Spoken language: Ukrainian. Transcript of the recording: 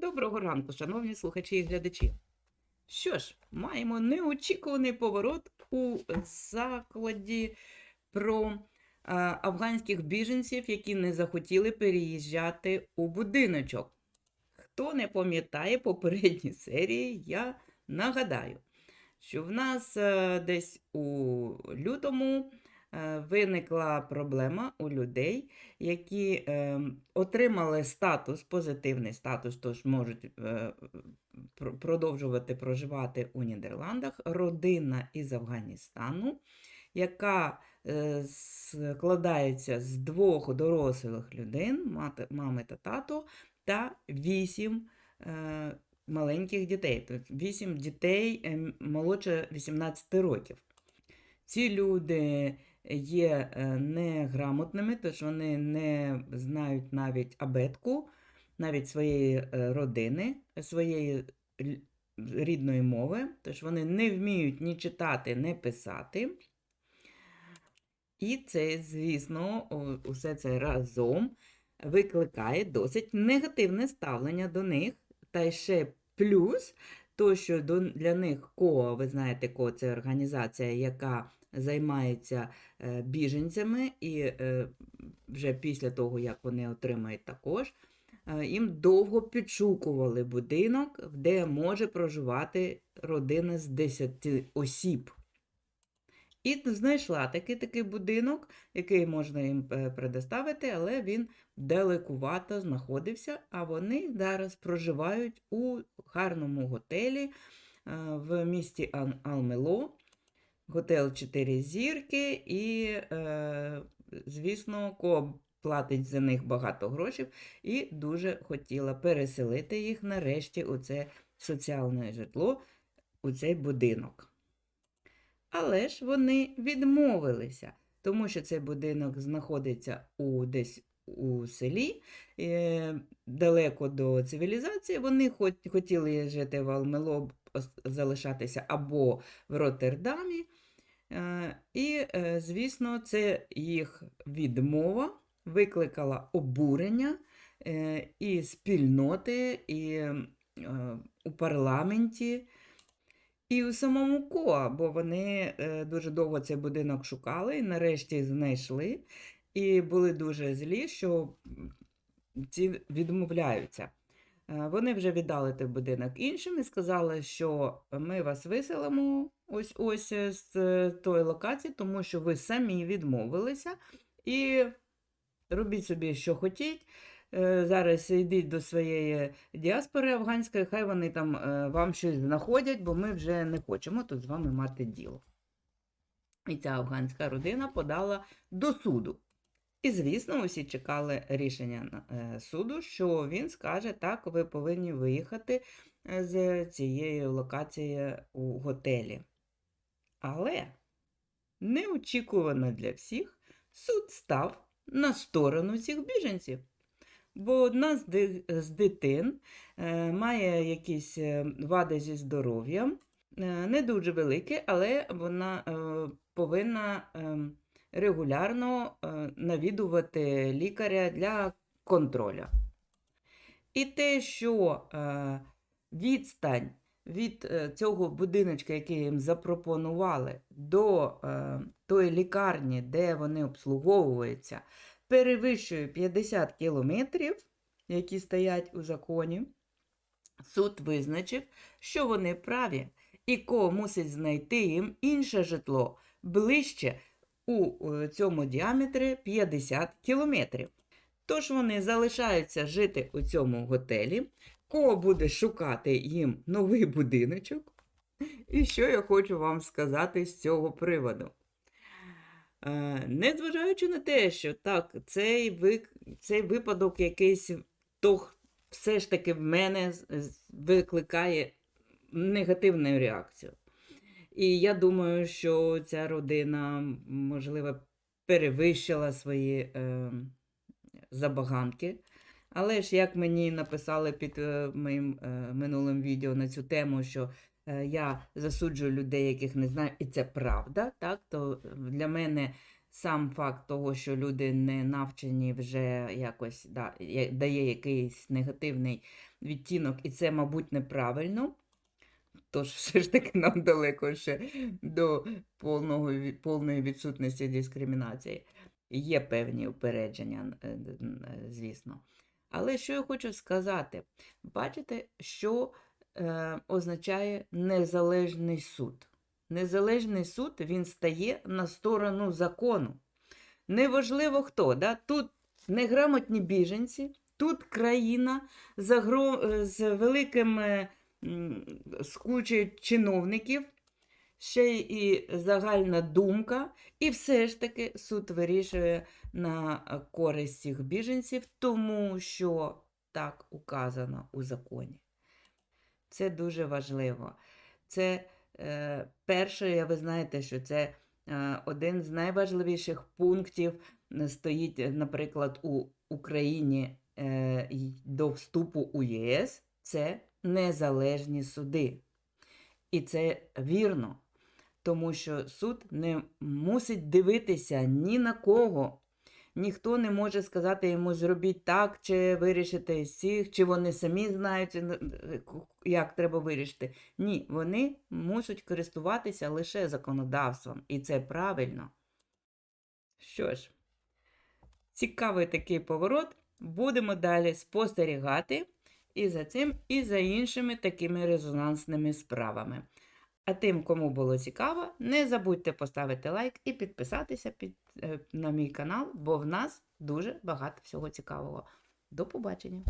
Доброго ранку, шановні слухачі і глядачі. Що ж, маємо неочікуваний поворот у закладі про е, афганських біженців, які не захотіли переїжджати у будиночок. Хто не пам'ятає попередні серії, я нагадаю, що в нас е, десь у лютому виникла проблема у людей, які е, отримали статус, позитивний статус, тож можуть е, продовжувати проживати у Нідерландах, родина із Афганістану, яка е, складається з двох дорослих людей, мами та тато, та вісім е, маленьких дітей, тобто вісім дітей е, молодше 18 років. Ці люди є е, неграмотними, тож вони не знають навіть абетку, навіть своєї е, родини, своєї рідної мови, тож вони не вміють ні читати, ні писати. І це, звісно, усе це разом викликає досить негативне ставлення до них. Та ще плюс, то, що для них КОА, ви знаєте, КОА це організація, яка займається е, біженцями, і е, вже після того, як вони отримають також, е, їм довго підшукували будинок, де може проживати родина з 10 осіб. І знайшла такий такий будинок, який можна їм е, предоставити, але він далекувато знаходився, а вони зараз проживають у гарному готелі е, в місті Алмело. Готель 4 зірки, і, е, звісно, Ко платить за них багато грошей і дуже хотіла переселити їх нарешті у це соціальне житло, у цей будинок. Але ж вони відмовилися, тому що цей будинок знаходиться у, десь у селі, е, далеко до цивілізації. Вони хотіли жити в Алмело, залишатися або в Роттердамі. Е, І, е, звісно, це їх відмова викликала обурення і спільноти, і у парламенті. І у самому Коа, бо вони е, дуже довго цей будинок шукали і нарешті знайшли, і були дуже злі, що ці відмовляються. Е, Вони вже віддали той будинок іншим і сказали, що ми вас виселимо ось ось е, з тої локації, тому що ви самі відмовилися. І робіть собі, що хотіть. Е, Зараз йдіть до своєї діаспори афганської, хай вони там е, вам щось знаходять, бо ми вже не хочемо тут з вами мати діло. І ця афганська родина подала до суду. І, звісно, усі чекали рішення е, суду, що він скаже, так, ви повинні виїхати з цієї локації у готелі. Але неочікувано для всіх суд став на сторону цих біженців. Бо одна з, ди- з дитин е, має якісь е, вади зі здоров'ям, е, не дуже великі, але вона повинна регулярно навідувати лікаря для контроля. І те, що відстань від цього будиночка, який їм запропонували, до тої лікарні, де вони обслуговуються, перевищує 50 кілометрів, які стоять у законі, суд визначив, що вони праві, і ко мусить знайти їм інше житло ближче у е, цьому діаметрі 50 кілометрів. Тож вони залишаються жити у цьому готелі, ко буде шукати їм новий будиночок. І що я хочу вам сказати з цього приводу. Е, Незважаючи на те, що так, цей, вик... цей випадок якийсь то все ж таки в мене викликає негативну реакцію. І я думаю, що ця родина, можливо, перевищила свої е, забаганки. Але ж як мені написали під е, моїм е, минулим відео на цю тему, що я засуджую людей, яких не знаю, і це правда, так, то для мене сам факт того, що люди не навчені вже якось да, дає якийсь негативний відтінок, і це, мабуть, неправильно. Тож все ж таки нам далеко ще до повного, повної відсутності дискримінації. Є певні упередження, е, е, звісно. Але що я хочу сказати? Бачите, що е, означає незалежний суд? Незалежний суд він стає на сторону закону. Неважливо хто. Да? Тут неграмотні біженці, тут країна загро... е, з великим е, з кучею чиновників, ще і загальна думка, і все ж таки суд вирішує на е, користь цих біженців, тому що так указано у законі. Це дуже важливо. Це е, перше, ви знаєте, що це е, один з найважливіших пунктів е, стоїть, е, наприклад, у Україні е, до вступу у ЄС це незалежні суди. І це вірно, тому що суд не мусить дивитися ні на кого. Ніхто не може сказати йому зробіть так, чи вирішити з цих, чи вони самі знають, е, як треба вирішити. Ні, вони мусять користуватися лише законодавством, і це правильно. Що ж, цікавий такий поворот. Будемо далі спостерігати і за цим, і за іншими такими резонансними справами. А тим, кому було цікаво, не забудьте поставити лайк і підписатися під, е, на мій канал, бо в нас дуже багато всього цікавого. До побачення!